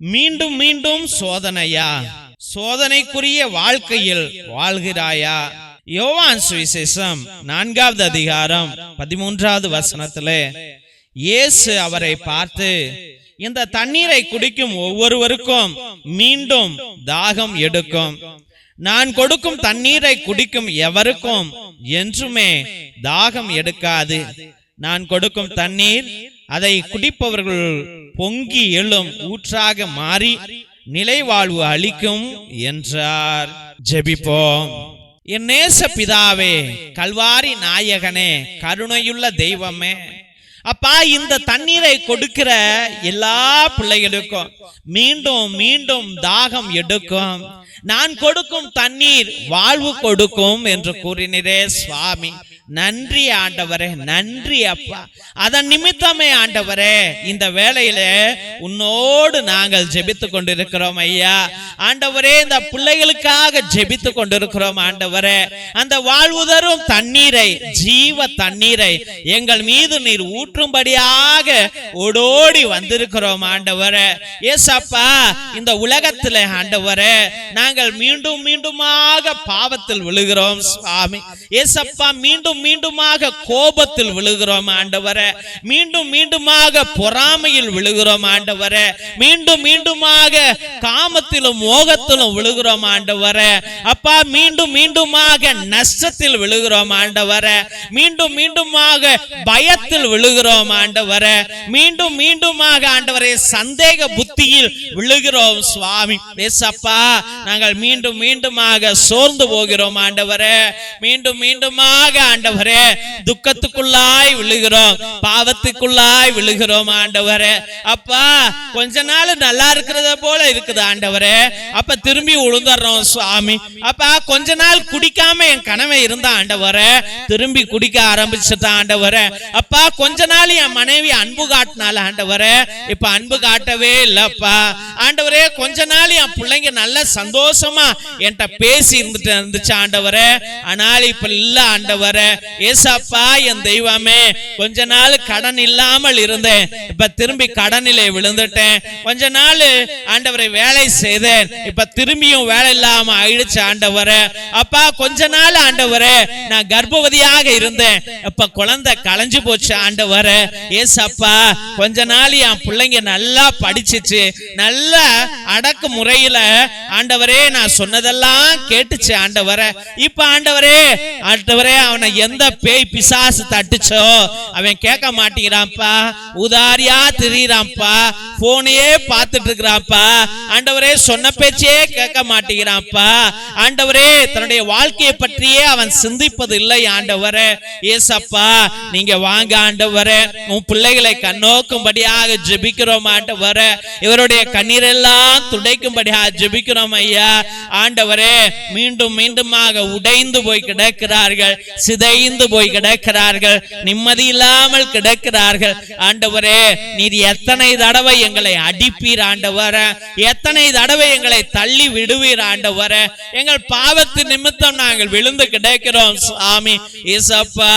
மீண்டும் மீண்டும் சோதனையா? சோதனைக்குரிய வாழ்க்கையில் வாழ்கிறாயா? யோவான் சுவிசேஷம் நான்காவது அதிகாரம் பதிமூன்றாவது வசனத்திலே இயேசு அவரை பார்த்து இந்த தண்ணீரை குடிக்கும் ஒவ்வொருவருக்கும் மீண்டும் தாகம் எடுக்கும். நான் கொடுக்கும் தண்ணீரை குடிக்கும் எவருக்கும் என்றுமே தாகம் எடுக்காது. நான் கொடுக்கும் தண்ணீர் அதை குடிப்பவர்கள் பொங்கி எழும் ஊற்றாக மாறி நிலை வாழ்வு அளிக்கும் என்றார். ஜெபிப்போம். என் நேச பிதாவே கல்வாரி நாயகனே கருணையுள்ள தெய்வமே அப்பா இந்த தண்ணீரை கொடுக்கிற எல்லா பிள்ளைகளுக்கும் மீண்டும் மீண்டும் தாகம் எடுக்கும். நான் கொடுக்கும் தண்ணீர் வாழ்வு கொடுக்கும் என்று கூறினரே சுவாமி. நன்றி ஆண்டவரே நன்றி அப்பா. அதன் நிமித்தமே ஆண்டவரே இந்த வேலையில உன்னோடு நாங்கள் ஜெபித்து கொண்டிருக்கிறோம் ஐயா. ஆண்டவரே இந்த பிள்ளைகளுக்காக ஜெபித்து கொண்டிருக்கிறோம் ஆண்டவரே. அந்த வாழ்வுதரும் தண்ணீரை ஜீவ தண்ணீரை எங்கள் மீது நீர் ஊற்றும்படியாக ஓடோடி வந்திருக்கிறோம் ஆண்டவரே. ஏசப்பா இந்த உலகத்துல ஆண்டவரே நாங்கள் மீண்டும் மீண்டுமாக பாவத்தில் விழுகிறோம் சுவாமி. ஏசப்பா மீண்டும் மீண்டுமாக கோபத்தில் விழுகிறோம் ஆண்டவர. மீண்டும் மீண்டுமாக பொறாமையில் விழுகிறோம் ஆண்டவர. மீண்டும் மீண்டுமாக காமத்திலும் மோகத்திலும் விழுகிறோம் ஆண்டவர. அப்பா மீண்டும் மீண்டுமாக நஷ்டத்தில் விழுகிறோம் ஆண்டவர. மீண்டும் மீண்டுமாக பயத்தில் விழுகிறோம் ஆண்டவர. மீண்டும் மீண்டுமாக ஆண்டவரே சந்தேக புத்தியில் விழுகிறோம் சுவாமி. ஏசப்பா நாங்கள் மீண்டும் மீண்டுமாக சோர்ந்து போகிறோம் ஆண்டவர. மீண்டும் மீண்டுமாக ஆண்ட ஆண்டவரே துக்கத்துக்குள்ளாய் விழுகிறோம் பாவத்துக்குள்ளாய் விழுகிறோம் ஆண்டவரே. அப்பா கொஞ்ச நாள் நல்லா இருக்கிறத போல இருக்குது ஆண்டவரே. அப்ப திரும்பி உழுந்துடுறோம் சுவாமி. அப்பா கொஞ்ச நாள் குடிக்காம என் கனவை இருந்த ஆண்டவரே. திரும்பி குடிக்க ஆரம்பிச்சுட்ட ஆண்டவரே. அப்பா கொஞ்ச நாள் என் மனைவி அன்பு காட்டினால ஆண்டவரே. இப்ப அன்பு காட்டவே இல்லப்பா. ஆண்டவரே கொஞ்ச நாள் என் பிள்ளைங்க நல்ல சந்தோஷமா என்கிட்ட பேசி இருந்துட்டு இருந்துச்சு ஆண்டவரே. ஆனால் இப்ப இல்ல ஆண்டவரே. ஏசப்பா என் தெய்வமே கொஞ்ச நாள் கடன் இல்லாமல் இருந்தேன். இப்ப திரும்பி கடனிலே விழுந்துட்டேன். கொஞ்ச நாள் ஆண்டவரை வேலை செய்தேன். இப்ப திரும்பியும் வேலை இல்லாம ஆயிடுச்சு ஆண்டவரே. அப்பா கொஞ்ச நாள் ஆண்டவரே நான் கர்ப்பவதியாக இருந்தேன். இப்ப குழந்தை களைஞ்சு போச்சு ஆண்டவரே. ஏசப்பா கொஞ்ச நாள் என் பிள்ளைங்க நல்லா படிச்சிச்சு. நல்ல அடக்கு முறையில ஆண்டவரே நான் சொன்னதெல்லாம் கேட்டுச்சு ஆண்டவரே. இப்ப ஆண்டவரே ஆண்டவரே அவனை எந்த பேய் பிசாசு தட்டுச்சோ அவன் கேட்க மாட்டேங்கிறான்ப்பா. உதாரியா திரியிறான்ப்பா. போனையே பார்த்துட்டு இருக்கிறான்ப்பா ஆண்டவரே சொன்ன பேச்சே கேட்க மாட்டேங்கிறான்ப்பா. ஆண்டவரே தன்னுடைய வாழ்க்கையை பற்றியே அவன் சிந்திப்பது இல்லை ஆண்டவரே. ஏசப்பா நீங்க வாங்க ஆண்டவரே. உன் பிள்ளைகளை கண்ணோக்கும்படியாக ஜெபிக்கிறோம் ஆண்டவரே. இவருடைய கண்ணீரெல்லாம் துடைக்கும்படியாக ஜெபிக்கிறோம் ஐயா. ஆண்டவரே மீண்டும் மீண்டுமாக உடைந்து போய் கிடக்கிறார்கள். சிதை சிதைந்து போய் கிடக்கிறார்கள். நிம்மதி இல்லாமல் கிடக்கிறார்கள். ஆண்டவரே நீர் எத்தனை தடவை எங்களை அடிப்பீர் ஆண்டவர? எத்தனை தடவை எங்களை தள்ளி விடுவீர் ஆண்டவர? எங்கள் பாவத்து நிமித்தம் நாங்கள் விழுந்து கிடக்கிறோம் சுவாமி. ஏசப்பா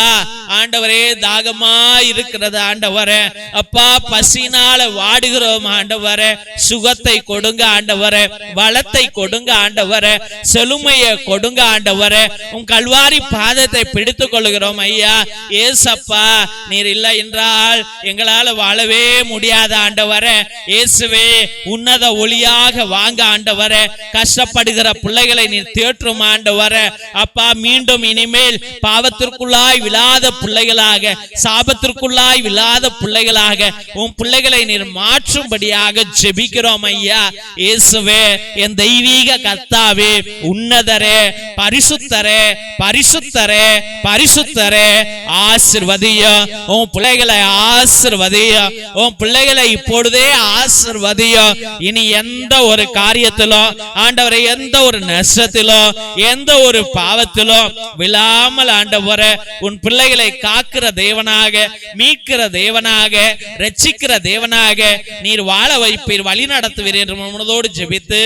ஆண்டவரே தாகமா இருக்கிறது ஆண்டவரே. அப்பா பசினால வாடுகிறோம் ஆண்டவரே. சுகத்தை கொடுங்க ஆண்டவரே. வளத்தை கொடுங்க ஆண்டவரே. செழுமையை கொடுங்க ஆண்டவரே. உன் கல்வாரி பாதத்தை பிடித்து கொள்ளுகிறோம் ஐயா. ஏசப்பா நீர் இல்லை என்றால் எங்களால் வாழவே முடியாத ஆண்டவரே. இயேசுவே உன்னத ஒளியாக வாங்க ஆண்டவரே. கஷ்டப்படுகிற பிள்ளைகளை நீர் தேற்றும் ஆண்டவரே. அப்பா மீண்டும் இனிமேல் பாவத்திற்குள்ளாய் விழாத பிள்ளைகளாக சாபத்திற்குள்ளாய் விழாத பிள்ளைகளாக உன் பிள்ளைகளை நீர் மாற்றும்படியாக ஜெபிக்கிறோம் ஐயா. இயேசுவே என் தெய்வீக கர்த்தாவே உன்னதரே பரிசுத்தரே பரிசுத்தரே. பரிசுத்தரே ஆசிர்வதிய. உன் பிள்ளைகளை ஆசிர்வதிய. உன் பிள்ளைகளை இப்பொழுதே ஆசிர்வதிய. இனி எந்த ஒரு காரியத்திலோ ஆண்டவரை எந்த ஒரு நஷ்டத்திலோ எந்த ஒரு பாவத்திலோ விழாமல் ஆண்டவரை உன் பிள்ளைகளை காக்கிற தேவனாக மீட்கிற தேவனாக ரட்சிக்கிற தேவனாக நீர் வாழ வைப்பீர் வழி நடத்துவீர் என்று மனதோடு ஜெபித்து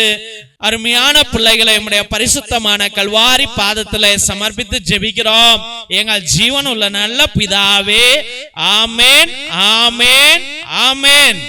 அருமையான பிள்ளைகளை நம்முடைய பரிசுத்தமான கல்வாரி பாதத்துல சமர்ப்பித்து ஜெபிக்கிறோம். எங்கள் ஜீவன் உள்ள நல்ல பிதாவே ஆமேன் ஆமேன் ஆமேன்.